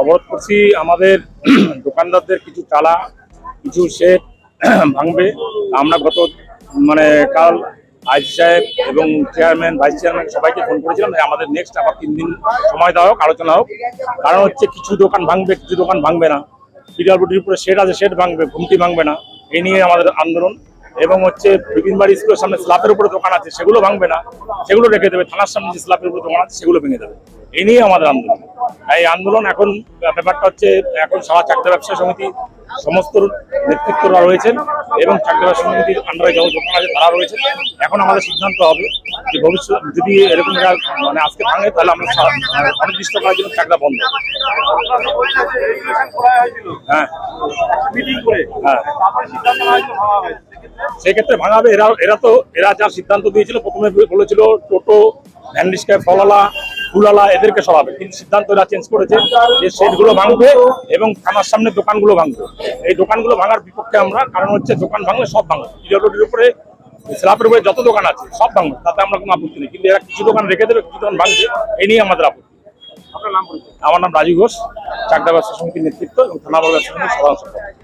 অবরোধ করছি। আমাদের দোকানদারদের কিছু চালা, কিছু শেড ভাঙবে। আমরা গত মানে কাল আইসি সাহেব এবং চেয়ারম্যান, ভাইস চেয়ারম্যান সবাইকে ফোন করেছিলাম আমাদের নেক্সট আবার তিন দিন সময় দেওয়া হোক, আলোচনা হোক। কারণ হচ্ছে কিছু দোকান ভাঙবে, কিছু দোকান ভাঙবে না। পিডাব্লিউডির উপরে শেড আছে শেড ভাঙবে ঘুমটি ভাঙবে না। এই নিয়ে আমাদের আন্দোলন। এবং হচ্ছে বিভিন্ন বাড়ি স্কুলের সামনে স্ল্যাপের উপরে দোকান আছে সেগুলো ভাঙবে না। সেগুলো রেখে দেবে থানার সামনে যে স্ল্যাপের উপরে দোকান আছে সেগুলো ভেঙে দেবে। এই নিয়ে আমাদের আন্দোলন। এই আন্দোলন এখন ব্যাপারটা হচ্ছে এখন সারা চাকরি ব্যবসা সমিতি সমস্ত নেতৃত্বরা রয়েছেন এবং চাকরি ব্যবসা সমিতির আন্ডারে যত দোকান আছে তারা রয়েছেন। এখন আমাদের সিদ্ধান্ত হবে যে ভবিষ্যৎ যদি এরকম মানে আজকে ভাঙে তাহলে আমরা মানে অনির্দিষ্ট করার জন্য চাকরা বন্ধ। হ্যাঁ। করে। হ্যাঁ। তারপরে সিদ্ধান্ত নেওয়া হয়েছিল ভাঙা হবে সেই ক্ষেত্রে ভাঙাবে। এরা এরা তো এরা যা সিদ্ধান্ত দিয়েছিল প্রথমে বলেছিল টোটো ভ্যান রিক্সা ফলালা ফুলালা এদেরকে সরাবে। কিন্তু সিদ্ধান্ত এরা চেঞ্জ করেছে যে সেটগুলো ভাঙবে এবং থানার সামনে দোকানগুলো ভাঙবে। এই দোকানগুলো ভাঙার বিপক্ষে আমরা কারণ হচ্ছে দোকান ভাঙলে সব ভাঙবে রোডের উপরে স্ল্যাপের উপরে যত দোকান আছে সব ভাঙবে তাতে আমরা কোনো আপত্তি নেই। কিন্তু এরা কিছু দোকান রেখে দেবে কিছু দোকান ভাঙবে এই নিয়ে আমাদের আপত্তি আমার নাম রাজু ঘোষ চাকদা ব্যবসা সমিতির নেতৃত্ব এবং থানা ব্যবসা সমিতির সাধারণ সম্পাদক